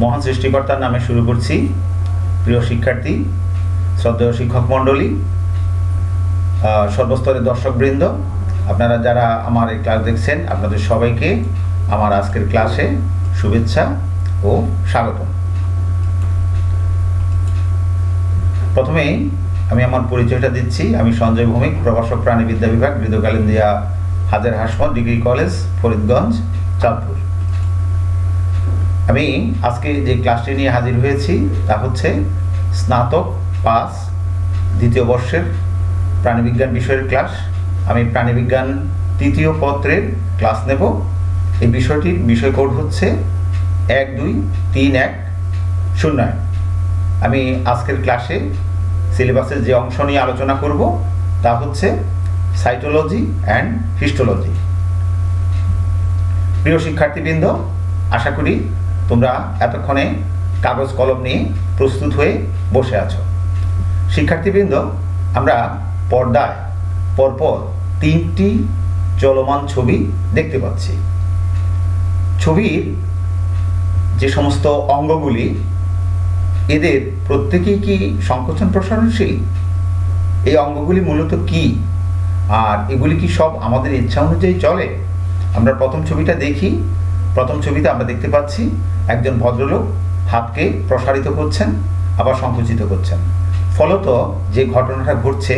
মহান সৃষ্টিকর্তার নামে শুরু করছি। প্রিয় শিক্ষার্থী, শ্রদ্ধেয় শিক্ষক মণ্ডলী সর্বস্তরের দর্শকবৃন্দ, আপনারা যারা আমার এই ক্লাস দেখছেন, আপনাদের সবাইকে আমার আজকের ক্লাসে শুভেচ্ছা ও স্বাগতম। প্রথমেই আমি আমার পরিচয়টা দিচ্ছি। আমি সঞ্জয় ভৌমিক, প্রভাষক প্রাণীবিদ্যা বিভাগ হৃদকালিন্দিয়া হাজার হাসমত, ডিগ্রি কলেজ, ফরিদগঞ্জ, চাঁদপুর। আমি আজকে যে ক্লাসটি নিয়ে হাজির হয়েছি, তা হচ্ছে স্নাতক পাস দ্বিতীয় বর্ষের প্রাণীবিজ্ঞান বিষয়ের ক্লাস। আমি প্রাণীবিজ্ঞান তৃতীয় পত্রের ক্লাস নেব। এই বিষয়টির বিষয় কোড হচ্ছে এক দুই তিন এক শূন্য আমি আজকের ক্লাসে সিলেবাসের যে অংশ নিয়ে আলোচনা করব, তা হচ্ছে সাইটোলজি অ্যান্ড হিস্টোলজি। প্রিয় শিক্ষার্থীবৃন্দ, আশা করি তোমরা এতক্ষণে কাগজ কলম নিয়ে প্রস্তুত হয়ে বসে আছো। শিক্ষার্থীবৃন্দ, আমরা পর্দায় পরপর তিনটি চলমান ছবি দেখতে পাচ্ছি। ছবির যে সমস্ত অঙ্গগুলি, এদের প্রত্যেকেই কি সংকোচন প্রসারণশীল? এই অঙ্গগুলি মূলত কি? আর এগুলি কি সব আমাদের ইচ্ছা অনুযায়ী চলে? আমরা প্রথম ছবিটা দেখি। প্রথম ছবিতে আমরা দেখতে পাচ্ছি একজন ভদ্রলোক হাতকে প্রসারিত করছেন, আবার সংকুচিত করছেন। ফলত যে ঘটনাটা ঘটছে,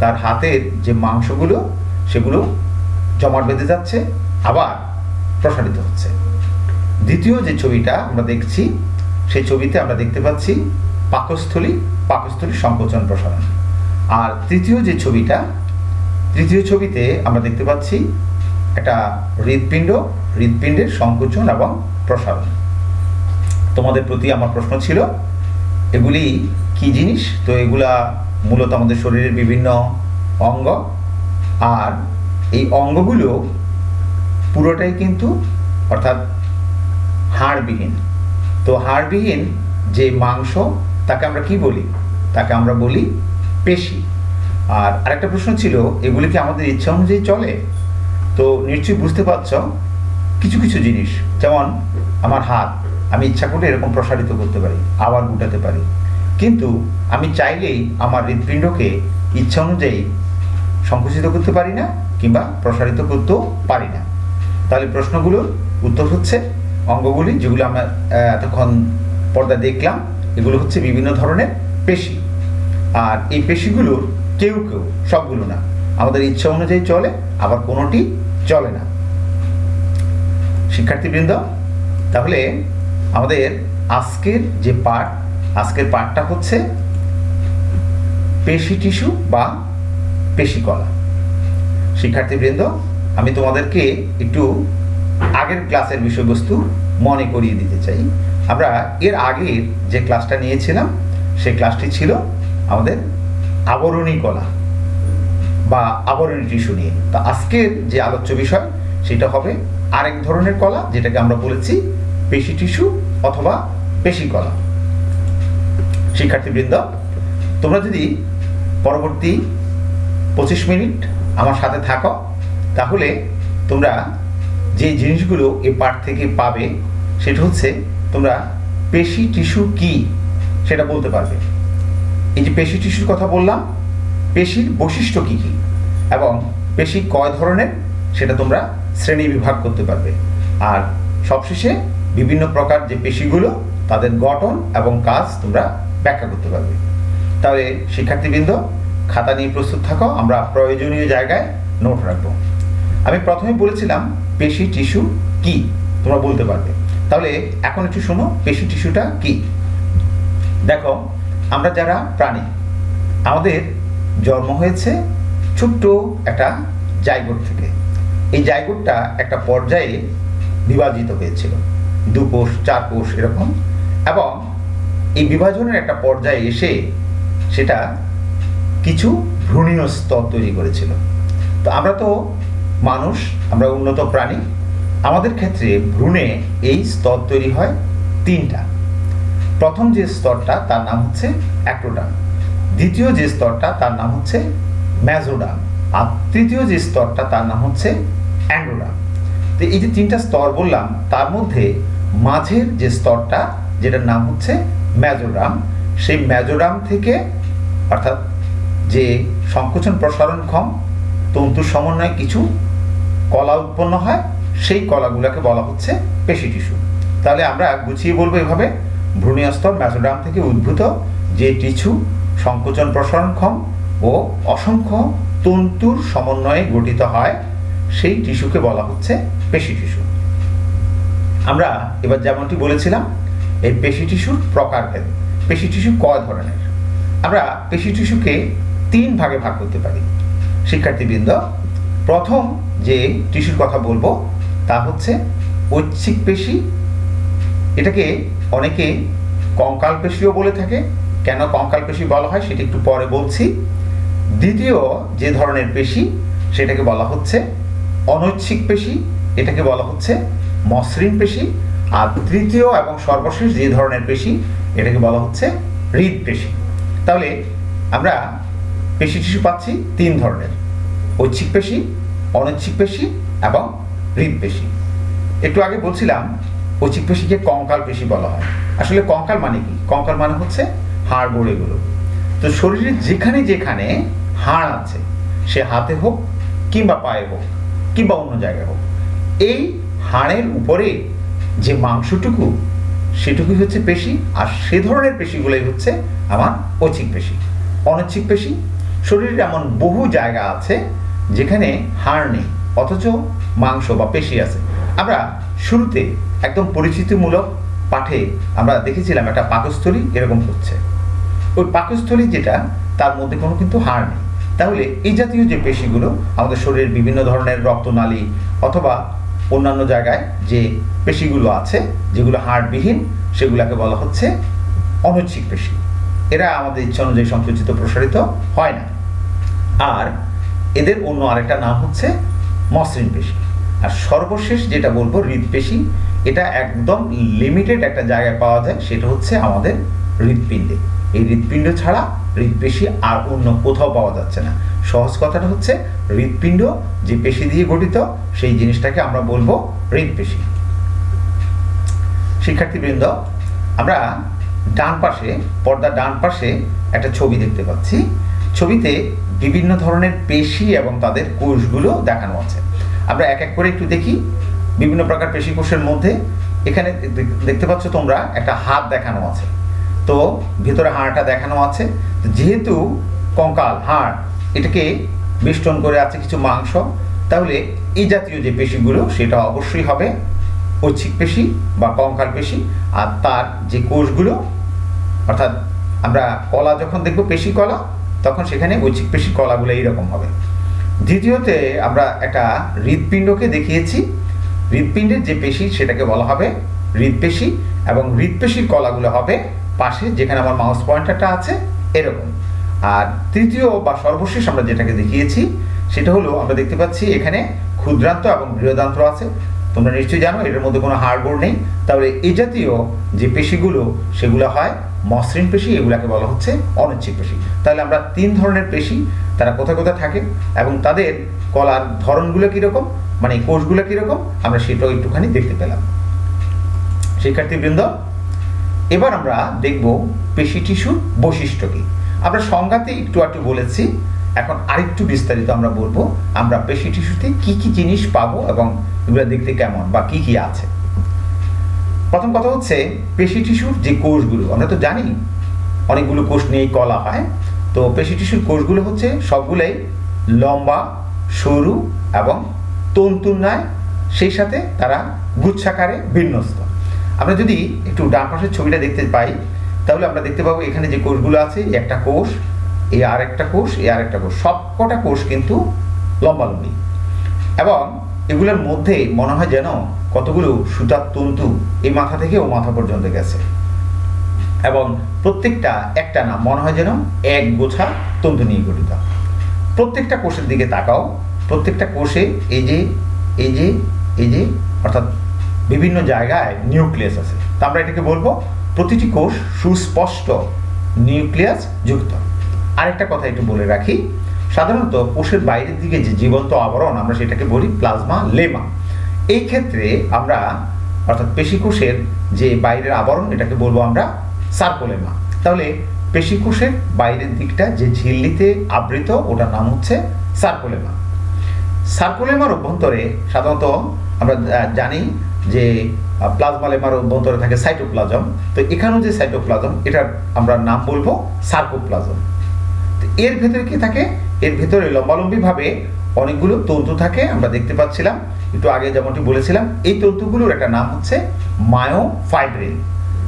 তার হাতের যে মাংসগুলো, সেগুলো জমাট বেঁধে যাচ্ছে, আবার প্রসারিত হচ্ছে। দ্বিতীয় যে ছবিটা আমরা দেখছি, সেই ছবিতে আমরা দেখতে পাচ্ছি পাকস্থলী পাকস্থলী সংকোচন প্রসারণ। আর তৃতীয় যে ছবিটা, তৃতীয় ছবিতে আমরা দেখতে পাচ্ছি একটা হৃৎপিণ্ড, হৃৎপিণ্ডের সংকোচন এবং প্রসারণ। তোমাদের প্রতি আমার প্রশ্ন ছিল, এগুলি কি জিনিস? তো এগুলা মূলত আমাদের শরীরের বিভিন্ন অঙ্গ। আর এই অঙ্গগুলো পুরোটাই কিন্তু অর্থাৎ হাড়বিহীন। তো হাড়বিহীন যে মাংস, তাকে আমরা কি বলি? তাকে আমরা বলি পেশি। আর আরেকটা প্রশ্ন ছিল, এগুলি কি আমাদের ইচ্ছা অনুযায়ী চলে? তো নিশ্চয়ই বুঝতে পারছ কিছু কিছু জিনিস। যেমন আমার হাত। আমি ইচ্ছা করলে এরকম প্রসারিত করতে পারি, আবার গুটাতে পারি। কিন্তু আমি চাইলেই আমার হৃৎপিণ্ডকে ইচ্ছা অনুযায়ী সংকুচিত করতে পারি না কিংবা প্রসারিত করতেও পারি না। তাহলে প্রশ্নগুলোর উত্তর হচ্ছে অঙ্গগুলি যেগুলো আমরা এতক্ষণ পর্দা দেখলাম, এগুলো হচ্ছে বিভিন্ন ধরনের পেশি। আর এই পেশিগুলোর কেউ কেউ, সবগুলো না। আমাদের ইচ্ছা অনুযায়ী চলে, আবার কোনোটি চলে না। শিক্ষার্থীবৃন্দ, তাহলে আমাদের আজকের যে পার্ট আজকের পাঠটা হচ্ছে পেশি টিস্যু বা পেশিকলা শিক্ষার্থীবৃন্দ, আমি তোমাদেরকে একটু আগের ক্লাসের বিষয়বস্তু মনে করিয়ে দিতে চাই। আমরা এর আগের যে ক্লাসটা নিয়েছিলাম, সেই ক্লাসটি ছিল আমাদের আবরণী কলা বা আবরণী টিস্যু নিয়ে। তা আজকের যে আলোচ্য বিষয়, সেটা হবে আরেক ধরনের কলা, যেটাকে আমরা বলেছি পেশি টিস্যু অথবা পেশি কলা। শিক্ষার্থীবৃন্দ, তোমরা যদি পরবর্তী পঁচিশ মিনিট আমার সাথে থাকো, তাহলে তোমরা যে জিনিসগুলো এই পাঠ থেকে পাবে, সেটা হচ্ছে তোমরা পেশি টিস্যু কি সেটা বলতে পারবে। এই যে পেশি টিস্যুর কথা বললাম, পেশির বৈশিষ্ট্য কী কী এবং পেশি কয় ধরনের সেটা তোমরা শ্রেণি বিভাগ করতে পারবে। আর সবশেষে বিভিন্ন প্রকার যে পেশিগুলো, তাদের গঠন এবং কাজ তোমরা ব্যাখ্যা করতে পারবে। তাহলে, শিক্ষার্থীবৃন্দ, খাতা নিয়ে প্রস্তুত থাকো, আমরা প্রয়োজনীয় জায়গায় নোট রাখব। আমি প্রথমে বলেছিলাম, পেশি টিস্যু কি? তোমরা বলতে পারবে। তাহলে, এখন একটু শোনো, পেশি টিস্যুটা কি? দেখো, আমরা যারা প্রাণী, আমাদের জন্ম হয়েছে ছোট্ট একটা জায়গোট থেকে। এই জায়গোটটা একটা পর্যায়ে বিভাজিত হয়েছিল। দু কোষ চার কোষ এরকম। এবং এই বিভাজনের একটা পর্যায়ে এসে সেটা কিছু ভ্রূণীয় স্তর তৈরি করেছিল। তো আমরা তো মানুষ, আমরা উন্নত প্রাণী। আমাদের ক্ষেত্রে ভ্রূণে এই স্তর তৈরি হয় তিনটা। প্রথম যে স্তরটা, তার নাম হচ্ছে অ্যাক্রোডাম। দ্বিতীয় যে স্তরটা, তার নাম হচ্ছে ম্যাজোডাম। আর তৃতীয় যে স্তরটা, তার নাম হচ্ছে অ্যান্ড্রোডাম তো এই যে তিনটা স্তর বললাম, তার মধ্যে মাঝের যে স্তরটা, যেটার নাম হচ্ছে ম্যাজোরাম সেই ম্যাজোরাম থেকে অর্থাৎ যে সংকোচন প্রসারণক্ষম তন্তুর সমন্বয়ে কিছু কলা উৎপন্ন হয়, সেই কলাগুলোকে বলা হচ্ছে পেশি টিস্যু। তাহলে আমরা গুছিয়ে বলব এভাবে ভ্রূণীয়স্তর ম্যাজোডাম থেকে উদ্ভূত যে টিস্যু সংকোচন প্রসারণক্ষম ও অসংখ্য তন্তুর সমন্বয়ে গঠিত হয়, সেই টিস্যুকে বলা হচ্ছে পেশি টিস্যু। আমরা এবার যেমনটি বলেছিলাম, এই পেশি টিস্যুর প্রকারভেদ পেশি টিস্যু কয় ধরনের? আমরা পেশি টিস্যুকে তিন ভাগে ভাগ করতে পারি। শিক্ষার্থীবৃন্দ, প্রথম যে টিস্যুর কথা বলব, তা হচ্ছে ঐচ্ছিক পেশি। এটাকে অনেকে কঙ্কাল পেশিও বলে থাকে। কেন কঙ্কাল পেশি বলা হয় সেটা একটু পরে বলছি। দ্বিতীয় যে ধরনের পেশি, সেটাকে বলা হচ্ছে অনৈচ্ছিক পেশি। এটাকে বলা হচ্ছে মসৃণ পেশি আর তৃতীয় এবং সর্বশেষ যে ধরনের পেশি, এটাকে বলা হচ্ছে হৃদপেশি তাহলে আমরা পেশি টিস্যু পাচ্ছি তিন ধরনের, ঐচ্ছিক পেশি, অনৈচ্ছিক পেশি এবং হৃদপেশি একটু আগে বলছিলাম, ঐচ্ছিক পেশিকে কঙ্কাল পেশি বলা হয়। আসলে কঙ্কাল মানে কি? কঙ্কাল মানে হচ্ছে হাড় গোড়েগুলো। তো শরীরের যেখানে যেখানে হাড় আছে, সে হাতে হোক কিংবা পায়ে হোক কিংবা অন্য জায়গায় হোক, এই হাড়ের উপরে যে মাংসটুকু, সেটুকুই হচ্ছে পেশি, আর সে ধরনের পেশিগুলোই হচ্ছে আমার ঐচ্ছিক পেশি। অনৈচ্ছিক পেশি। শরীরের এমন বহু জায়গা আছে যেখানে হাড় নেই, অথচ মাংস বা পেশি আছে। আমরা শুরুতে একদম পরিচিতিমূলক পাঠে আমরা দেখেছিলাম একটা পাকস্থলী এরকম হচ্ছে। ওই পাকস্থলী যেটা, তার মধ্যে কোনো কিন্তু হাড় নেই। তাহলে এই জাতীয় যে পেশিগুলো, আমাদের শরীরের বিভিন্ন ধরনের রক্তনালী অথবা অন্যান্য জায়গায় যে পেশিগুলো আছে, যেগুলো হাড়বিহীন, সেগুলোকে বলা হচ্ছে অনৈচ্ছিক পেশি। এরা আমাদের ইচ্ছা অনুযায়ী সংকুচিত, প্রসারিত হয় না। আর এদের অন্য আরেকটা নাম হচ্ছে মসৃণ পেশি। আর সর্বশেষ যেটা বলব হৃদপেশি এটা একদম লিমিটেড একটা জায়গায় পাওয়া যায়, সেটা হচ্ছে আমাদের হৃদপিণ্ডে এই হৃদপিণ্ড ছাড়া হৃদপেশি আর অন্য কোথাও পাওয়া যাচ্ছে না। সহজ কথাটা হচ্ছে হৃদপিণ্ড যে পেশি দিয়ে গঠিত, সেই জিনিসটাকে আমরা বলব হৃদপেশি শিক্ষার্থীবৃন্দ, আমরা ডান পাশে, পর্দার ডান পাশে একটা ছবি দেখতে পাচ্ছি। ছবিতে বিভিন্ন ধরনের পেশি এবং তাদের কোষগুলো দেখানো আছে। আমরা এক এক করে একটু দেখি। বিভিন্ন প্রকার পেশি কোষের মধ্যে এখানে দেখতে পাচ্ছ তোমরা একটা হাত দেখানো আছে। তো ভিতরে হাড়টা দেখানো আছে। যেহেতু কঙ্কাল, হাড়, এটাকে বেষ্টন করে আছে কিছু মাংস, তাহলে এই জাতীয় যে পেশিগুলো, সেটা অবশ্যই হবে ঐচ্ছিক পেশি বা কঙ্কাল পেশি। আর তার যে কোষগুলো, অর্থাৎ আমরা কলা যখন দেখব পেশি কলা, তখন সেখানে ঐচ্ছিক পেশি কলাগুলো এইরকম হবে। দ্বিতীয়তে আমরা একটা হৃদপিণ্ডকে দেখিয়েছি। হৃদপিণ্ডের যে পেশি, সেটাকে বলা হবে হৃদপেশি এবং হৃদপেশির কলাগুলো হবে পাশে, যেখানে আমার মাউস পয়েন্টারটা আছে, এরকম। আর তৃতীয় বা সর্বশেষ আমরা যেটাকে দেখিয়েছি, সেটা হলো আমরা দেখতে পাচ্ছি এখানে ক্ষুদ্রান্ত এবং বৃহদান্ত্র আছে। তোমরা নিশ্চয়ই জানো, এটার মধ্যে কোনো হাড়গোড় নেই। তাহলে এই জাতীয় যে পেশিগুলো, সেগুলো হয় মসৃণ পেশি, এগুলাকে বলা হচ্ছে অনিচ্ছিক পেশি। তাহলে আমরা তিন ধরনের পেশি, তারা কোথায় কোথায় থাকে এবং তাদের কলার ধরনগুলো কীরকম মানে কোষগুলো কীরকম, আমরা সেটাও একটুখানি দেখতে পেলাম। শিক্ষার্থীবৃন্দ এবার আমরা দেখব পেশি টিস্যুর বৈশিষ্ট্য কী। আমরা সংজ্ঞাতে একটু একটু বলেছি, এখন আরেকটু বিস্তারিত আমরা বলব, আমরা পেশি টিস্যুতে কি কি জিনিস পাবো এবং এগুলো দেখতে কেমন বা কি কি আছে। প্রথম কথা হচ্ছে পেশি টিস্যুর যে কোষগুলো, আমরা তো জানি অনেকগুলো কোষ নিয়েই কলা হয়, তো পেশি টিস্যুর কোষগুলো হচ্ছে সবগুলোই লম্বা, সরু এবং তন্তুন্যায় সেই সাথে তারা গুচ্ছাকারে বিন্যস্ত। আমরা যদি একটু ডান পাশের ছবিটা দেখতে পাই, তাহলে আমরা দেখতে পাবো এখানে যে কোষগুলো আছে একটা কোষ, এই আর একটা কোষ, এই আর একটা কোষ। সব কটা কোষ কিন্তু লম্বালম্বি। এবং এগুলোর মধ্যে মনে হয় যেন কতগুলো সুতার তন্তু এই মাথা থেকে ও মাথা পর্যন্ত গেছে। এবং প্রত্যেকটা একটা না, মনে হয় যেন এক গোছা তন্তু নিয়ে গঠিত। প্রত্যেকটা কোষের দিকে তাকাও, প্রত্যেকটা কোষে এই যে এই যে এই যে, অর্থাৎ বিভিন্ন জায়গায় নিউক্লিয়াস আছে। তা আমরা এটাকে বলব প্রতিটি কোষ সুস্পষ্ট নিউক্লিয়াস যুক্ত। আরেকটা কথা একটু বলে রাখি, সাধারণত কোষের বাইরের দিকে যে জীবন্ত আবরণ আমরা সেটাকে বলি প্লাজমা, লেমা। এই ক্ষেত্রে আমরা, অর্থাৎ পেশিকোষের যে বাইরের আবরণ, এটাকে বলব আমরা সার্কোলেমা। তাহলে পেশিকোষের বাইরের দিকটা যে ঝিল্লিতে আবৃত, ওটার নাম হচ্ছে সার্কোলেমা। সার্কোলেমার অভ্যন্তরে সাধারণত আমরা জানি যে প্লাজমা লেমার অভ্যন্তরে থাকে সাইটোপ্লাজম তো এখানেও যে সাইটোপ্লাজম এটার আমরা নাম বলব সার্কোপ্লাজম এর ভেতরে কি থাকে? এর ভেতরে লম্বালম্বিভাবে অনেকগুলো তন্তু থাকে, আমরা দেখতে পাচ্ছিলাম। একটু আগে যেমনটি বলেছিলাম, এই তন্তুগুলোর একটা নাম হচ্ছে মায়োফাইব্রিল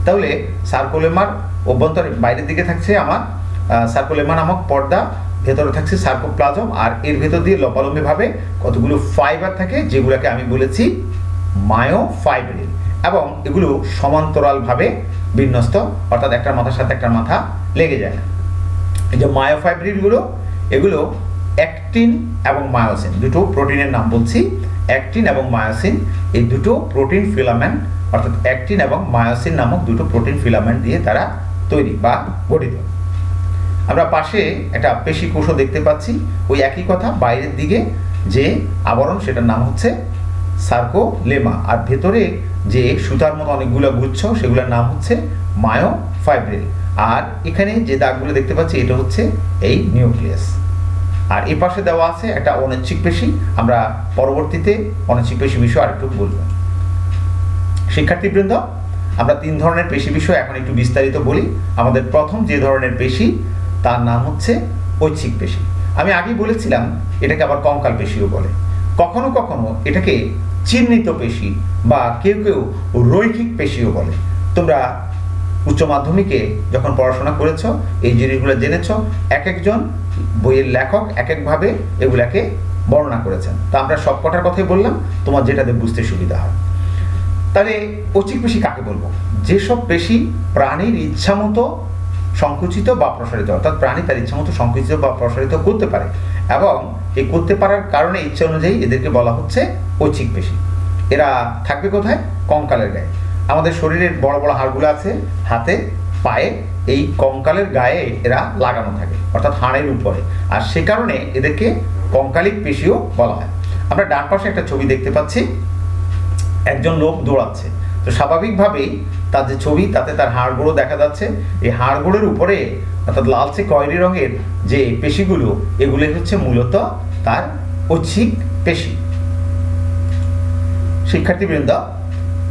তাহলে সার্কোলেমার অভ্যন্তরে বাইরের দিকে থাকছে আমার সার্কোলেমা নামক পর্দা, ভেতরে থাকছে সার্কোপ্লাজম আর এর ভেতর দিয়ে লম্বালম্বিভাবে কতগুলো ফাইবার থাকে, যেগুলোকে আমি বলেছি মায়োফাইব্রিল এবং এগুলো সমান্তরালভাবে বিন্যস্ত, অর্থাৎ একটা মাথার সাথে একটা মাথা লেগে যায়। এই যে মায়োফাইব্রিলগুলো এগুলো অ্যাক্টিন এবং মায়োসিন, দুটো প্রোটিনের নাম বলছি অ্যাক্টিন এবং মায়োসিন। এই দুটো প্রোটিন ফিলামেন্ট, অর্থাৎ অ্যাক্টিন এবং মায়োসিন নামক দুটো প্রোটিন ফিলামেন্ট দিয়ে তারা তৈরি বা গঠিত। আমরা পাশে একটা পেশি কোষও দেখতে পাচ্ছি, ওই একই কথা, বাইরের দিকে যে আবরণ, সেটার নাম হচ্ছে সার্কোলেমা। আর ভেতরে যে সুতার মতো অনেকগুলো গুচ্ছ, সেগুলোর নাম হচ্ছে মায়োফাইব্রিল। আর এখানে যে দাগগুলো দেখতে পাচ্ছি, এটা হচ্ছে এই নিউক্লিয়াস। আর এ পাশে দেওয়া আছে একটা অনিচ্ছিক পেশি। আমরা পরবর্তীতে অনিচ্ছিক পেশি বিষয় আরেকটু বলব। শিক্ষার্থীবৃন্দ, আমরা তিন ধরনের পেশি বিষয় এখন একটু বিস্তারিত বলি। আমাদের প্রথম যে ধরনের পেশি, তার নাম হচ্ছে ঐচ্ছিক পেশি। আমি আগেই বলেছিলাম, এটাকে আবার কঙ্কাল পেশিও বলে। কখনো কখনো এটাকে চিহ্নিত পেশি বা কেউ কেউ রৈখিক পেশিও বলে। তোমরা উচ্চ মাধ্যমিকে যখন পড়াশোনা করেছ, এই জিনিসগুলো জেনেছ এক একজন বইয়ের লেখক এক একভাবে এগুলাকে বর্ণনা করেছেন। তা আমরা সব কটার কথাই বললাম, তোমার যেটাতে বুঝতে সুবিধা হয়। তাহলে অচিক পেশি কাকে বলব? যেসব পেশি প্রাণীর ইচ্ছা মতো সংকুচিত বা প্রসারিত, অর্থাৎ প্রাণী তার ইচ্ছা মতো সংকুচিত বা প্রসারিত করতে পারে এবং এই করতে পারার কারণে ইচ্ছা অনুযায়ী এদেরকে বলা হচ্ছে ঐচ্ছিক পেশি এরা থাকবে কোথায়? কঙ্কালের গায়ে। আমাদের শরীরের বড় বড় হাড়গুলো আছে, হাতে, পায়ে। এই কঙ্কালের গায়ে এরা লাগানো থাকে, অর্থাৎ হাড়ের উপরে। আর সে কারণে এদেরকে কঙ্কালিক পেশিও বলা হয়। আমরা ডান পাশে একটা ছবি দেখতে পাচ্ছি। একজন লোক দৌড়াচ্ছে। তো স্বাভাবিকভাবেই তার যে ছবি, তাতে তার হাড়গোড়ো দেখা যাচ্ছে। এই হাড়গোড়ের উপরে, অর্থাৎ লালচে খয়েরি রঙের যে পেশিগুলো এগুলো হচ্ছে মূলত তার ঐচ্ছিক পেশি। শিক্ষার্থীবৃন্দ,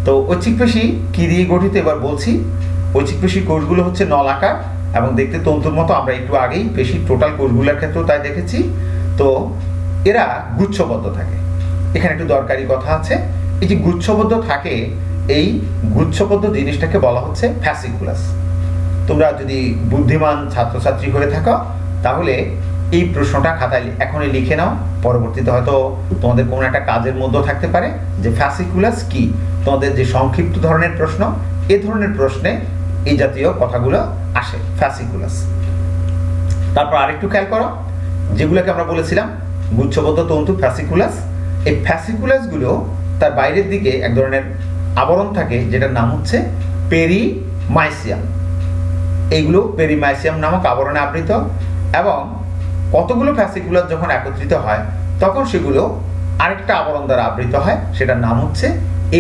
তো ঐচ্ছিক পেশি কি দিয়ে গঠিত এবার বলছি। ঐচ্ছিক পেশি কোষগুলো হচ্ছে নলাকার এবং দেখতে তন্তুর মতো, আমরা একটু আগেই পেশি টোটাল কোষগুলোর ক্ষেত্রেও তাই দেখেছি। তো এরা গুচ্ছবদ্ধ থাকে। এখানে একটু দরকারি কথা আছে। এই যে গুচ্ছবদ্ধ থাকে, এই গুচ্ছবদ্ধ জিনিসটাকে বলা হচ্ছে ফ্যাসিকুলাস তোমরা যদি বুদ্ধিমান ছাত্রছাত্রী হয়ে থাকো, তাহলে এই প্রশ্নটা খাতায় এখনই লিখে নাও, পরবর্তীতে হয়তো তোমাদের কোনো একটা কাজের মধ্যে থাকতে পারে, যে ফ্যাসিকুলাস কি? তোমাদের যে সংক্ষিপ্ত ধরনের প্রশ্ন, এ ধরনের প্রশ্নে এই জাতীয় কথাগুলো আসে ফ্যাসিকুলাস তারপর আরেকটু খেয়াল করো, যেগুলোকে আমরা বলেছিলাম, গুচ্ছবদ্ধ তন্তু ফ্যাসিকুলাস এই ফ্যাসিকুলাসগুলো তার বাইরের দিকে এক ধরনের আবরণ থাকে, যেটার নাম হচ্ছে পেরিমাইসিয়াম এইগুলো পেরিমাইসিয়াম নামক আবরণে আবৃত এবং কতগুলো ফ্যাসিকুলার যখন একত্রিত হয়, তখন সেগুলো আরেকটা আবরণ দ্বারা আবৃত হয়, সেটার নাম হচ্ছে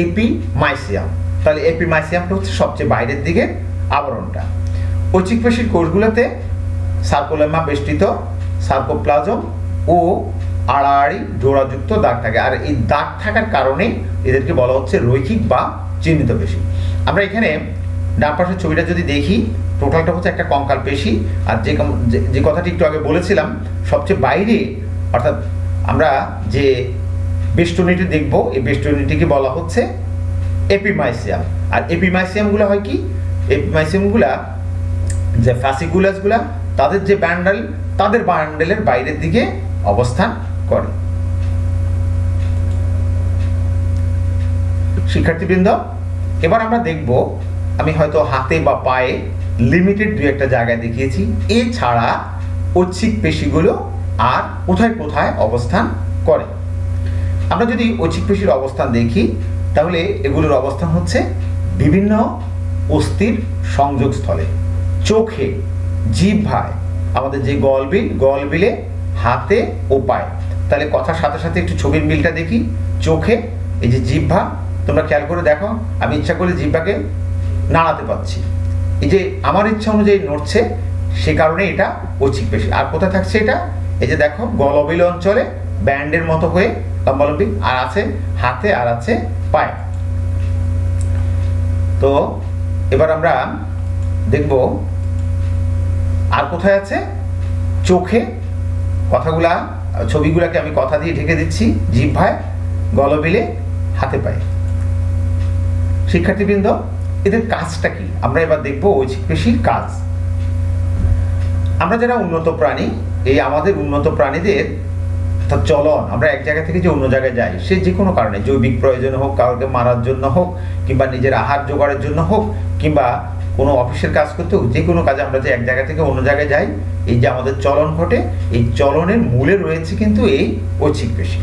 এপি মাইসিয়াম তাহলে এপি মাইসিয়ামটা হচ্ছে সবচেয়ে বাইরের দিকে আবরণটা। ঐচ্ছিক পেশির কোষগুলোতে সার্কোলেমা বেষ্টিত সার্কোপ্লাজম ও আড়াআড়ি জোড়াযুক্ত দাগ থাকে। আর এই দাগ থাকার কারণে এদেরকে বলা হচ্ছে রৈখিক বা চিহ্নিত পেশি। আমরা এখানে ডান পাশের ছবিটা যদি দেখি টোটালটা হচ্ছে একটা কঙ্কাল পেশি। আর যে যে- কথাটি একটু আগে বলেছিলাম, সবচেয়ে বাইরে, অর্থাৎ আমরা যে বেষ্টনীটি দেখব, এই বেষ্টনীটিকে বলা হচ্ছে এপিমাইসিয়াম। আর এপিমাইসিয়ামগুলো হয় কি? এপিমাইসিয়ামগুলা যে ফ্যাসিকুলাসগুলা তাদের যে ব্যান্ডেল, তাদের ব্যান্ডেলের বাইরের দিকে অবস্থান করে। শিক্ষার্থীবৃন্দ, এবার আমরা দেখব, আমি হয়তো হাতে বা পায়ে লিমিটেড দু একটা জায়গায় দেখিয়েছি। এছাড়া ঐচ্ছিক পেশিগুলো আর কোথায় কোথায় অবস্থান করে। আমরা যদি ঐচ্ছিক পেশির অবস্থান দেখি, তাহলে এগুলোর অবস্থান হচ্ছে বিভিন্ন অস্থির সংযোগস্থলে। চোখে জিহ্বায় আমাদের যে গলবিল গলবিলে হাতে ও পায়ে। তাহলে কথার সাথে সাথে একটু ছবির মিলটা দেখি। চোখে এই যে জিহ্বা তোমরা খেয়াল করে দেখো, আমি ইচ্ছা করে জিব্বাকে নাড়াতে পারছি। এই যে আমার ইচ্ছা অনুযায়ী নড়ছে, সে কারণে এটা ঐচ্ছিক পেশি। আর কোথায় থাকছে এটা? এই যে দেখো, গলবিল অঞ্চলে ব্যান্ডের মতো হয়ে লম্বালম্বি, আর আছে হাতে, আর আছে পায়ে। তো এবার আমরা দেখব আর কোথায় আছে? চোখে কথাগুলা, ছবিগুলাকে আমি কথা দিয়ে ঢেকে দিচ্ছি জিহ্বায় গলবিলে, হাতে পায়ে। শিক্ষার্থীবৃন্দ এদের কাজটা কি? আমরা এবার দেখব ঐচ্ছিক পেশির কাজ। আমরা যারা উন্নত প্রাণী, এই আমাদের উন্নত প্রাণীদের অর্থাৎ চলন, আমরা এক জায়গা থেকে যে অন্য জায়গায় যাই, সে যে কোনো কারণে, জৈবিক প্রয়োজনে হোক, কাউকে মারার জন্য হোক, কিংবা নিজের আহার জোগাড়ের জন্য হোক, কিংবা কোনো অফিসের কাজ করতে হোক, যে কোনো কাজে আমরা যে এক জায়গা থেকে অন্য জায়গায় যাই, এই যে আমাদের চলন ঘটে, এই চলনের মূলে রয়েছে কিন্তু এই ঐচ্ছিক পেশি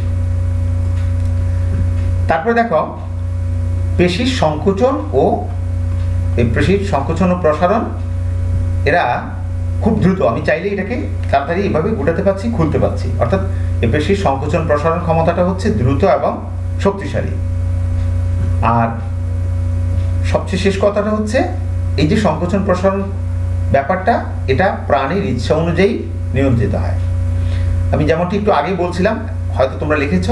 তারপরে দেখো, পেশির সংকোচন ও এই সংকোচন ও প্রসারণ, এরা খুব দ্রুত, আমি চাইলে এটাকে তাড়াতাড়ি এভাবে গোটাতে পারছি, খুলতে পারছি। অর্থাৎ পেশির সংকোচন প্রসারণ ক্ষমতাটা হচ্ছে দ্রুত এবং শক্তিশালী। আর সবচেয়ে শেষ কথাটা হচ্ছে, এই যে সংকোচন প্রসারণ ব্যাপারটা, এটা প্রাণীর ইচ্ছা অনুযায়ী নিয়ন্ত্রিত হয়। আমি যেমনটি একটু আগেই বলছিলাম, হয়তো তোমরা লিখেছ,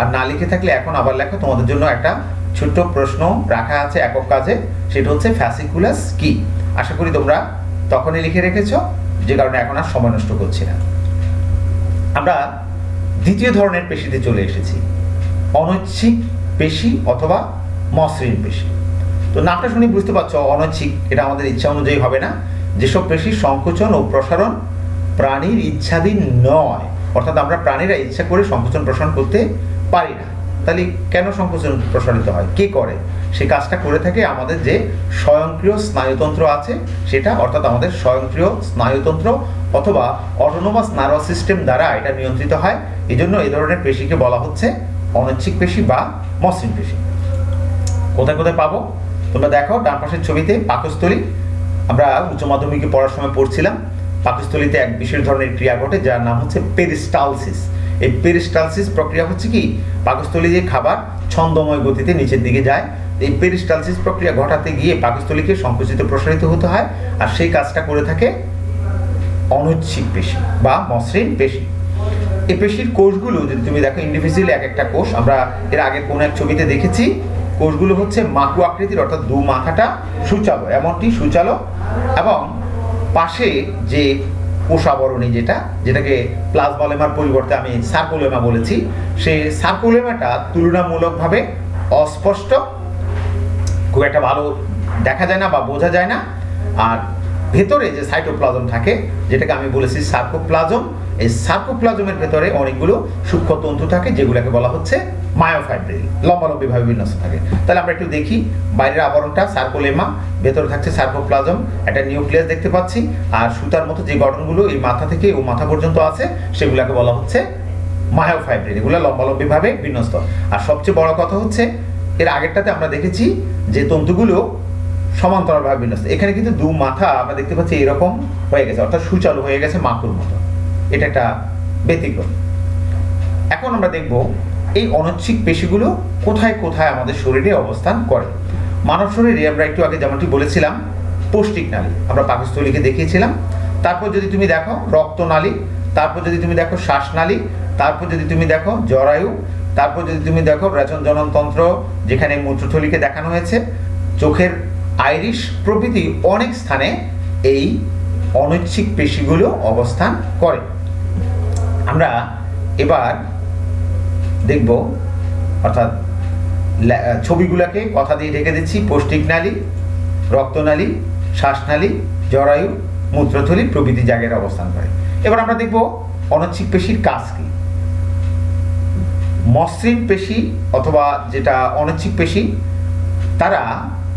আর না লিখে থাকলে এখন আবার লেখো, তোমাদের জন্য একটা ছোট্ট প্রশ্ন রাখা আছে একক কাজে, সেটা হচ্ছে ফ্যাসিকুলাস কি? আশা করি তোমরা তখনই লিখে রেখেছ, যে কারণে এখন আর সময় নষ্ট করছি না। আমরা দ্বিতীয় ধরনের পেশিতে চলে এসেছি, অনৈচ্ছিক পেশি অথবা মসৃণ পেশি। তো নামটা শুনে বুঝতে পারছ, অনৈচ্ছিক, এটা আমাদের ইচ্ছা অনুযায়ী হবে না। যেসব পেশির সংকোচন ও প্রসারণ প্রাণীর ইচ্ছাধীন নয়, অর্থাৎ আমরা প্রাণীরা ইচ্ছা করে সংকোচন প্রসারণ করতে পারি না। তাহলে কেন সংকোচন প্রসারিত হয়? কে করে? সে কাজটা করে থাকে আমাদের যে স্বয়ংক্রিয় স্নায়ুতন্ত্র আছে, সেটা অর্থাৎ আমাদের স্বয়ংক্রিয় স্নায়ুতন্ত্র অথবা অটোনোমাস নার্ভাস সিস্টেম দ্বারা এটা নিয়ন্ত্রিত হয়। এই জন্য এই ধরনের পেশিকে বলা হচ্ছে অনৈচ্ছিক পেশি বা মসৃণ পেশি। কোথায় কোথায় পাবো? তোমরা দেখো, ডান পাশের ছবিতে পাকস্থলী। আমরা উচ্চ মাধ্যমিকে পড়ার সময় পড়ছিলাম। পাকস্থলীতে এক বিশেষ ধরনের ক্রিয়া ঘটে, যার নাম হচ্ছে পেরিস্টালসিস এই পেরিস্টালসিস প্রক্রিয়া হচ্ছে কি? পাকস্থলী যে খাবার ছন্দময় গতিতে নিচের দিকে যায়, এই পেরিস্টালসিস প্রক্রিয়া ঘটাতে গিয়ে পাকস্থলীকে সংকুচিত প্রসারিত হতে হয়, আর সেই কাজটা করে থাকে অনৈচ্ছিক পেশি বা মসৃণ পেশি। এই পেশির কোষগুলো, যদি তুমি দেখো ইন্ডিভিজুয়ালি এক একটা কোষ, আমরা এর আগে কোনো এক ছবিতে দেখেছি, কোষগুলো হচ্ছে মাকু আকৃতির, অর্থাৎ দু মাথাটা সুচালো, এমনটি সুচালো, এবং পাশে যে কোষাবরণী যেটা, যেটাকে প্লাজমালেমার পরিবর্তে আমি সার্কোলেমা বলেছি, সেই সার্কোলেমাটা তুলনামূলকভাবে অস্পষ্ট, খুব একটা ভালো দেখা যায় না বা বোঝা যায় না। আর ভেতরে যে সাইটোপ্লাজম থাকে, যেটাকে আমি বলেছি সার্কোপ্লাজম এই সার্কোপ্লাজমের ভেতরে অনেকগুলো সূক্ষ্ম তন্তু থাকে, যেগুলোকে বলা হচ্ছে মায়োফাইব্রিল লম্বালম্বিভাবে বিন্যস্ত থাকে। তাহলে আমরা একটু দেখি, বাইরের আবরণটা সার্কোলেমা ভেতরে থাকছে সার্কোপ্লাজম একটা নিউক্লিয়াস দেখতে পাচ্ছি, আর সুতার মতো যে গঠনগুলো এই মাথা থেকে ও মাথা পর্যন্ত আছে, সেগুলোকে বলা হচ্ছে মায়োফাইব্রিল এগুলো লম্বালম্বিভাবে বিন্যস্ত। আর সবচেয়ে বড় কথা হচ্ছে, এর আগেরটাতে আমরা দেখেছি যে তন্তুগুলো সমান্তরালভাবে বিন্যস্ত। এখানে কিন্তু দু মাথা আমরা দেখতে পাচ্ছি এরকম হয়ে গেছে, অর্থাৎ সুচালু হয়ে গেছে মাকুর মতো। এটা একটা ব্যতিক্রম। এখন আমরা দেখব এই অনৈচ্ছিক পেশিগুলো কোথায় কোথায় আমাদের শরীরে অবস্থান করে। মানব শরীরে আমরা একটু আগে যেমনটি বলেছিলাম, পৌষ্টিক নালী। আমরা পাকস্থলীকে দেখিয়েছিলাম। তারপর যদি তুমি দেখো রক্তনালী তারপর যদি তুমি দেখো শ্বাসনালী তারপর যদি তুমি দেখো জরায়ু, তারপর যদি তুমি দেখো রেচন জননতন্ত্র যেখানে মূত্রথলিকে দেখানো হয়েছে, চোখের আইরিশ প্রভৃতি অনেক স্থানে এই অনৈচ্ছিক পেশিগুলো অবস্থান করে। আমরা এবার দেখব, অর্থাৎ ছবিগুলোকে কথা দিয়ে ঢেকে দিচ্ছি। পৌষ্টিক নালী রক্তনালী শ্বাসনালী জরায়ু, মূত্রথলি প্রভৃতি জায়গায় অবস্থান করে। এবার আমরা দেখব অনৈচ্ছিক পেশির কাজ কি। মসৃণ পেশি অথবা যেটা অনৈচ্ছিক পেশি, তারা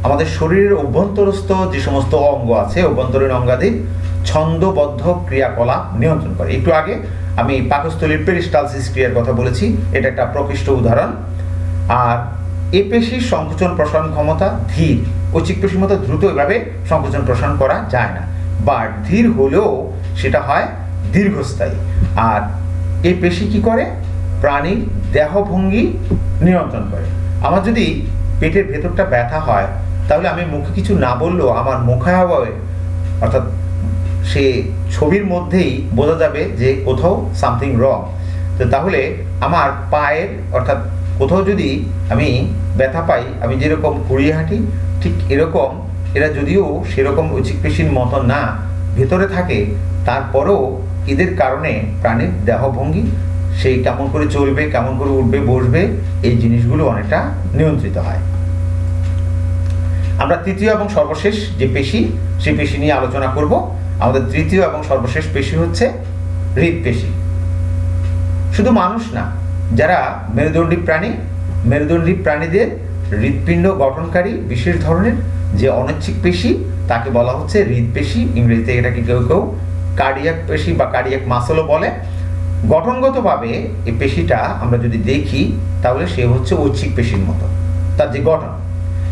আমাদের শরীরের অভ্যন্তরস্থ যে সমস্ত অঙ্গ আছে, অভ্যন্তরীণ অঙ্গাদির ছন্দবদ্ধ ক্রিয়াকলাপ নিয়ন্ত্রণ করে। একটু আগে আমি পাকস্থলীর পেরিস্টালসিস ক্রিয়ার কথা বলেছি, এটা একটা প্রকৃষ্ট উদাহরণ। আর এ পেশির সংকোচন প্রসারণ ক্ষমতা ধীর ঐচ্ছিক পেশির মতো দ্রুত এভাবে সংকোচন প্রসারণ করা যায় না। বা ধীর হলেও সেটা হয় দীর্ঘস্থায়ী। আর এই পেশি কি করে? প্রাণীর দেহভঙ্গি নিয়ন্ত্রণ করে। আমার যদি পেটের ভেতরটা ব্যথা হয়, তাহলে আমি মুখে কিছু না বললেও আমার মুখাবয় অর্থাৎ সে ছবির মধ্যেই বোঝা যাবে যে কোথাও সামথিং রং তো তাহলে আমার পায়ের, অর্থাৎ কোথাও যদি আমি ব্যথা পাই, আমি যেরকম কুড়িয়ে হাঁটি, ঠিক এরকম, এরা যদিও সেরকম ঐচ্ছিক পেশির মতো না, ভেতরে থাকে, তারপরেও এদের কারণে প্রাণীর দেহভঙ্গি সেই কেমন করে চলবে, কেমন করে উঠবে, বসবে, এই জিনিসগুলো অনেকটা নিয়ন্ত্রিত হয়। আমরা তৃতীয় এবং সর্বশেষ যে পেশি সেই পেশি নিয়ে আলোচনা করব। আমাদের তৃতীয় এবং সর্বশেষ পেশি হচ্ছে হৃদ হৃদপেশি শুধু মানুষ না, যারা মেরুদণ্ডী প্রাণী, মেরুদণ্ডী প্রাণীদের হৃৎপিণ্ড গঠনকারী বিশেষ ধরনের যে অনৈচ্ছিক পেশি, তাকে বলা হচ্ছে হৃদপেশি ইংরেজিতে এটাকে কেউ কেউ কার্ডিয়াক পেশি বা কার্ডিয়াক মাসলও বলে। গঠনগতভাবে এই পেশিটা আমরা যদি দেখি, তাহলে সে হচ্ছে ঐচ্ছিক পেশির মতো, তার যে গঠন।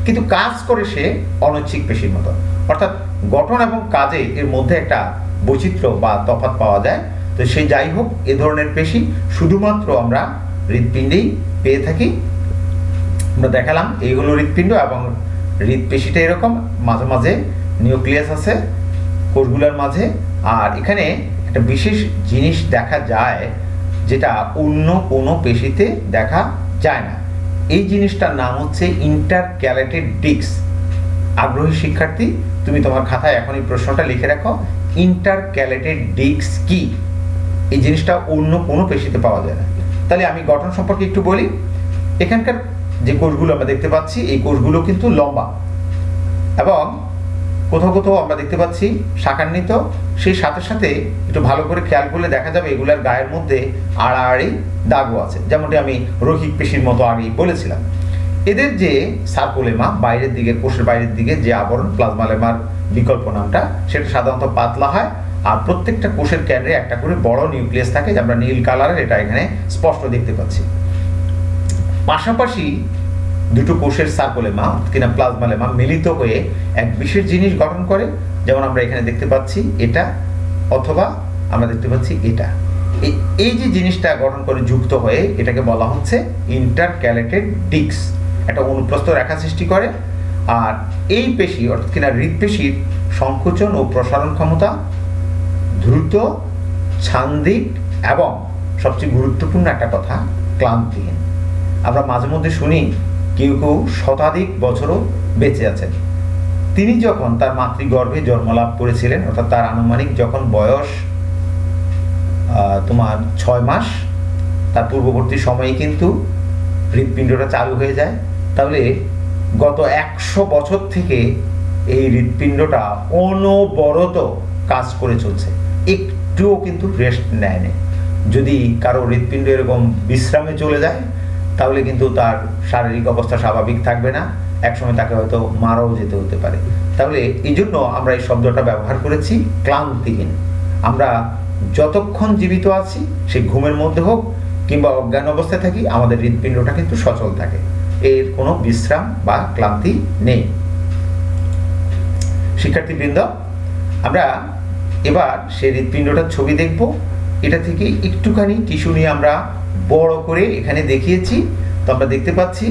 কিন্তু কাজ করে সে অনৈচ্ছিক পেশির মতো। অর্থাৎ গঠন এবং কাজে এর মধ্যে একটা বৈচিত্র্য বা তফাৎ পাওয়া যায়। তো সেই যাই হোক, এ ধরনের পেশি শুধুমাত্র আমরা হৃৎপিণ্ডেই পেয়ে থাকি। আমরা দেখালাম এইগুলো হৃৎপিণ্ড এবং হৃৎপেশিটা এরকম। মাঝে মাঝে নিউক্লিয়াস আছে, কোষগুলোর মাঝে। আর এখানে একটা বিশেষ জিনিস দেখা যায়, যেটা অন্য কোনো পেশিতে দেখা যায় না। এই জিনিসটার নাম হচ্ছে ইন্টারক্যালেটেড ডিক্স আগ্রহী শিক্ষার্থী, তুমি তোমার খাতায় এখন এই প্রশ্নটা লিখে রাখো ইন্টারক্যালেটেড ডিক্স কি? এই জিনিসটা অন্য কোনো পেশিতে পাওয়া যায় না। তাহলে আমি গঠন সম্পর্কে একটু বলি। এখানকার যে কোষগুলো আমরা দেখতে পাচ্ছি, এই কোষগুলো কিন্তু লম্বা। এবং কোথাও কোথাও আমরা দেখতে পাচ্ছি শাখান্বিত। সেই সাথে সাথে একটু ভালো করে খেয়াল করলে দেখা যাবে এগুলার গায়ের মধ্যে আড়াআড়ি দাগও আছে। যেমনটি আমি রোহিক পেশির মতো আগেই বলেছিলাম। এদের যে সার্কোলেমা বাইরের দিকে, কোষের বাইরের দিকে যে আবরণ প্লাজমালেমার বিকল্প নামটা, সেটা সাধারণত পাতলা হয়। আর প্রত্যেকটা কোষের কেন্দ্রে একটা করে বড় নিউক্লিয়াস থাকে, যে আমরা নীল কালারের এটা এখানে স্পষ্ট দেখতে পাচ্ছি। পাশাপাশি দুটো কোষের সার্কোলেমা কিনা প্লাজমালেমা মিলিত হয়ে এক বিশেষ জিনিস গঠন করে। যেমন আমরা এখানে দেখতে পাচ্ছি এটা অথবা আমরা দেখতে পাচ্ছি এটা। এই যে জিনিসটা গঠন করে যুক্ত হয়ে এটাকে বলা হচ্ছে ইন্টারক্যালেটেড ডিক্স একটা অনুপ্রস্থ রেখা সৃষ্টি করে। আর এই পেশি, অর্থাৎ কিনা হৃদপেশির সংকোচন ও প্রসারণ ক্ষমতা দ্রুত ছান্দিক এবং সবচেয়ে গুরুত্বপূর্ণ একটা কথা, ক্লান্তিহীন। আমরা মাঝে মধ্যে শুনি, কেউ কেউ শতাধিক বছরও বেঁচে আছেন। তিনি যখন তার মাতৃগর্ভে জন্মলাভ করেছিলেন, অর্থাৎ তার আনুমানিক যখন বয়স তোমার ছয় মাস, তার পূর্ববর্তী সময়ে কিন্তু হৃৎপিণ্ডটা চালু হয়ে যায়। তাহলে গত একশো বছর থেকে এই হৃৎপিণ্ডটা অনবরত কাজ করে চলছে। একটুও কিন্তু রেস্ট নেয়নি। যদি কারও হৃৎপিণ্ড এরকম বিশ্রামে চলে যায়, তাহলে কিন্তু তার শারীরিক অবস্থা স্বাভাবিক থাকবে না। একসময় তাকে হয়তো মারাও যেতে হতে পারে। তাহলে এই জন্য আমরা এই শব্দটা ব্যবহার করেছি ক্লান্তিহীন। আমরা যতক্ষণ জীবিত আছি, সে ঘুমের মধ্যে হোক কিংবা অজ্ঞান অবস্থায় থাকি, আমাদের হৃৎপিণ্ডটা কিন্তু সচল থাকে। এর কোনো বিশ্রাম বা ক্লান্তি নেই। শিক্ষার্থীবৃন্দ, আমরা এবার সে হৃৎপিণ্ডটার ছবি দেখব। এটা থেকে একটুখানি টিস্যু নিয়ে আমরা বড় করে এখানে দেখিয়েছি। তো আমরা দেখতে পাচ্ছি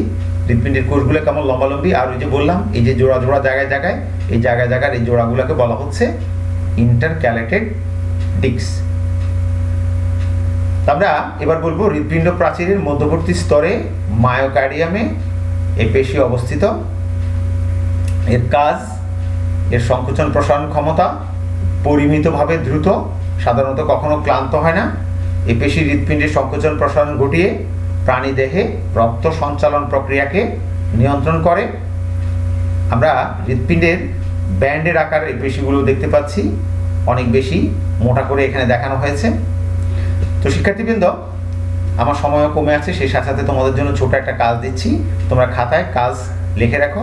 হৃৎপিণ্ডের কোষগুলো কেমন লম্বালম্বি। আর ওই যে বললাম, এই যে জোড়া জোড়া জায়গায় জায়গায়, এই জায়গায় জায়গার এই জোড়াগুলোকে বলা হচ্ছে ইন্টারক্যালেটেড ডিক্স আমরা এবার বলব হৃৎপিণ্ড প্রাচীরের মধ্যবর্তী স্তরে মায়োকার্ডিয়ামে এই পেশি অবস্থিত। এর কাজ, এর সংকোচন প্রসারণ ক্ষমতা পরিমিতভাবে দ্রুত, সাধারণত কখনো ক্লান্ত হয় না। এই পেশি হৃৎপিণ্ডের সংকোচন প্রসারণ ঘটিয়ে প্রাণী দেহে রক্ত সঞ্চালন প্রক্রিয়াকে নিয়ন্ত্রণ করে। আমরা হৃৎপিণ্ডের ব্যান্ডের আকার এই পেশিগুলো দেখতে পাচ্ছি। অনেক বেশি, মোটা করে এখানে দেখানো হয়েছে। তো শিক্ষার্থীবৃন্দ, আমার সময়ও কমে আছে, সেই সাথে সাথে তোমাদের জন্য ছোট একটা কাজ দিচ্ছি। তোমরা খাতায় কাজ লিখে রাখো।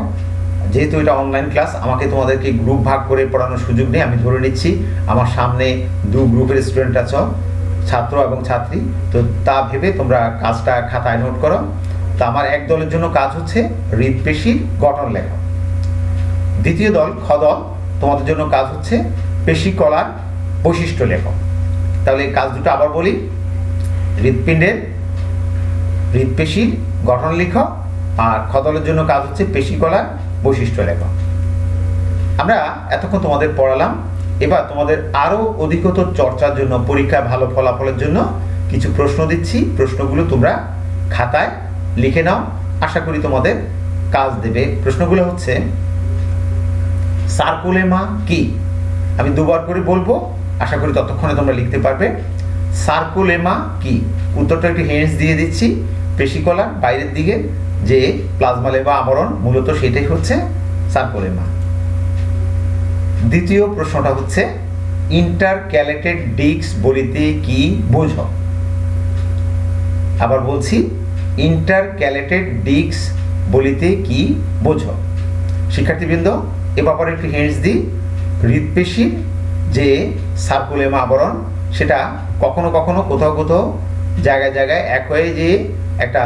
যেহেতু এটা অনলাইন ক্লাস আমাকে তোমাদেরকে গ্রুপ ভাগ করে পড়ানোর সুযোগ নেই, আমি ধরে নিচ্ছি, আমার সামনে দু গ্রুপের স্টুডেন্ট আছো, ছাত্র এবং ছাত্রী। তো তা ভেবে তোমরা কাজটা খাতায় নোট করো। তো আমার এক দলের জন্য কাজ হচ্ছে হৃদপেশির গঠন লেখা। দ্বিতীয় দল, খ দল, তোমাদের জন্য কাজ হচ্ছে পেশি কলার বৈশিষ্ট্য লেখ। তাহলে এই কাজ দুটো আবার বলি। হৃৎপিণ্ডের হৃদপেশির গঠন লেখ, আর খদলের জন্য কাজ হচ্ছে পেশিকলার বৈশিষ্ট্য লেখা। আমরা এতক্ষণ তোমাদের পড়ালাম। এবার তোমাদের আরও অধিকতর চর্চার জন্য পরীক্ষায় ভালো ফলাফলের জন্য কিছু প্রশ্ন দিচ্ছি। প্রশ্নগুলো তোমরা খাতায় লিখে নাও। আশা করি তোমাদের কাজ দেবে। প্রশ্নগুলো হচ্ছে, সার্কুলেমা কি? আমি দুবার করে বলব আশা করি ততক্ষণে তোমরা লিখতে পারবে। সার্কুলেমা কি? উত্তরটা একটু হেন্স দিয়ে দিচ্ছি। পেশিকলার বাইরের দিকে যে প্লাজমা লেবা আবরণ, মূলত সেটাই হচ্ছে সার্কুলেমা। দ্বিতীয় প্রশ্নটা হচ্ছে ইন্টারক্যালেটেড ডিস্ক বলিতে কি বোঝ? আবার বলছি ইন্টারক্যালেটেড ডিস্ক বলিতে কি বোঝ? শিক্ষার্থীবৃন্দ, এ ব্যাপারে একটু হেন্স দিই। হৃদপেশির যে সার্কুলেমা আবরণ সেটা কখনো কখনো কোথাও কোথাও জায়গায় জায়গায় এক হয়ে যে একটা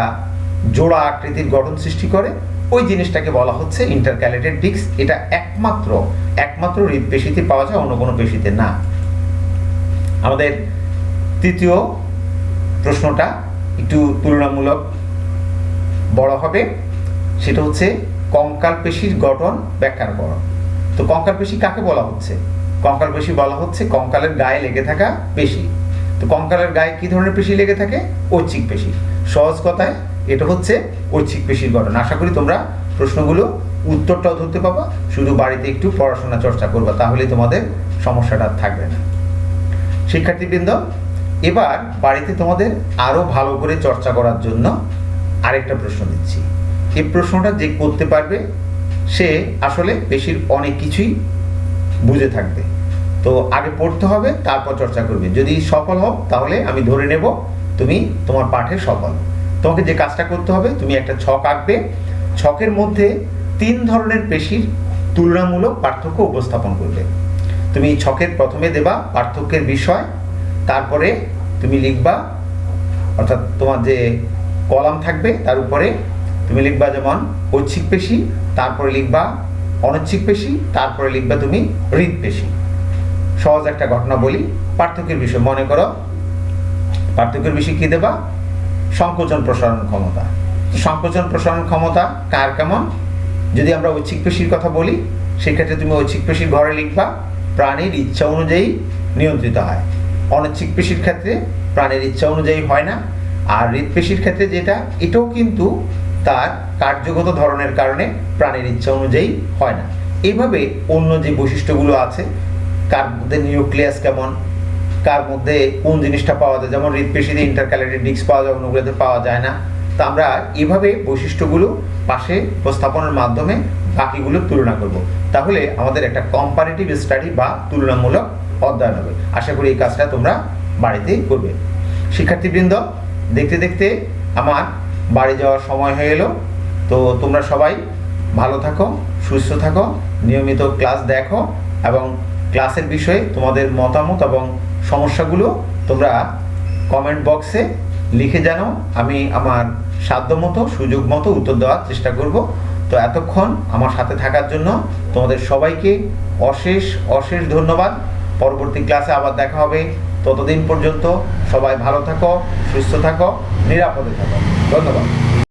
জোড়া আকৃতির গঠন সৃষ্টি করে। ওই জিনিসটাকে বলা হচ্ছে ইন্টারক্যালেটেড ডিস্ক এটা একমাত্র একমাত্র হৃদপেশিতে পাওয়া যায়, অন্য কোনো পেশিতে না। আমাদের তৃতীয় প্রশ্নটা একটু তুলনামূলক বড় হবে। সেটা হচ্ছে কঙ্কাল পেশির গঠন ব্যাখ্যার করো তো কঙ্কাল পেশি কাকে বলা হচ্ছে? কঙ্কাল পেশি বলা হচ্ছে, কঙ্কালের গায়ে লেগে থাকা পেশি। তো কঙ্কালের গায়ে কি ধরনের পেশি লেগে থাকে? ঐচ্ছিক পেশি। সহজ কথায়, এটা হচ্ছে ঐচ্ছিক পেশির গঠন। আশা করি তোমরা প্রশ্নগুলো উত্তরটাও ধরতে পাবা শুধু বাড়িতে একটু পড়াশোনা চর্চা করবা, তাহলেই তোমাদের সমস্যাটা থাকবে না। শিক্ষার্থীবৃন্দ, এবার বাড়িতে তোমাদের আরও ভালো করে চর্চা করার জন্য আরেকটা প্রশ্ন দিচ্ছি। এই প্রশ্নটা যে করতে পারবে, সে আসলে বেশির অনেক কিছুই বুঝে থাকবে। তো আগে পড়তে হবে, তারপর চর্চা করবে। যদি সফল হও, তাহলে আমি ধরে নেব তুমি তোমার পাঠে সফল। তোমাকে যে কাজটা করতে হবে, তুমি একটা ছক আঁকবে। ছকের মধ্যে তিন ধরনের পেশির তুলনামূলক পার্থক্য উপস্থাপন করবে। তুমি ছকের প্রথমে দেবা পার্থক্যের বিষয়, তারপরে তুমি লিখবা, অর্থাৎ তোমার যে কলাম থাকবে, তার উপরে তুমি লিখবা যেমন ঐচ্ছিক পেশি, তারপরে লিখবা অনৈচ্ছিক পেশি, তারপরে লিখবা তুমি হৃদ পেশি সহজ একটা ঘটনা বলি। পার্থক্যের বিষয়, মনে করো, পার্থক্যের বিষয় কি দেবা? সংকোচন প্রসারণ ক্ষমতা। সংকোচন প্রসারণ ক্ষমতা কার কেমন? যদি আমরা ঐচ্ছিক পেশির কথা বলি, সেক্ষেত্রে তুমি ঐচ্ছিক পেশির ঘরে লিখবা, প্রাণীর ইচ্ছা অনুযায়ী নিয়ন্ত্রিত হয়। অনৈচ্ছিক পেশির ক্ষেত্রে প্রাণীর ইচ্ছা অনুযায়ী হয় না। আর হৃদপেশির ক্ষেত্রে যেটা, এটাও কিন্তু তার কার্যগত ধরনের কারণে প্রাণীর ইচ্ছা অনুযায়ী হয় না। এইভাবে অন্য যে বৈশিষ্ট্যগুলো আছে কার মধ্যে নিউক্লিয়াস কেমন, কার মধ্যে কোন জিনিসটা পাওয়া যায়, যেমন হৃদপেশিতে ইন্টারক্যালেটেড ডিস্ক পাওয়া যায় অন্যগুলোতে পাওয়া যায় না। তা আমরা এভাবে বৈশিষ্ট্যগুলো পাশে উপস্থাপনের মাধ্যমে বাকিগুলো তুলনা করব। তাহলে আমাদের একটা কম্পারেটিভ স্টাডি বা তুলনামূলক অধ্যয়ন হবে। আশা করি এই কাজটা তোমরা বাড়িতেই করবে। শিক্ষার্থীবৃন্দ, দেখতে দেখতে আমার বাড়ি যাওয়ার সময় হয়ে এলো। তো তোমরা সবাই ভালো থাকো, সুস্থ থাকো, নিয়মিত ক্লাস দেখো এবং ক্লাসের বিষয়ে তোমাদের মতামত এবং সমস্যাগুলো তোমরা কমেন্ট বক্সে লিখে জানো। আমি আমার সাধ্যমতো সুযোগ মতো উত্তর দেওয়ার চেষ্টা করব। তো এতক্ষণ আমার সাথে থাকার জন্য তোমাদের সবাইকে অশেষ অশেষ ধন্যবাদ। পরবর্তী ক্লাসে আবার দেখা হবে। ততদিন পর্যন্ত সবাই ভালো থাকো, সুস্থ থাকো, নিরাপদে থাকো। ধন্যবাদ।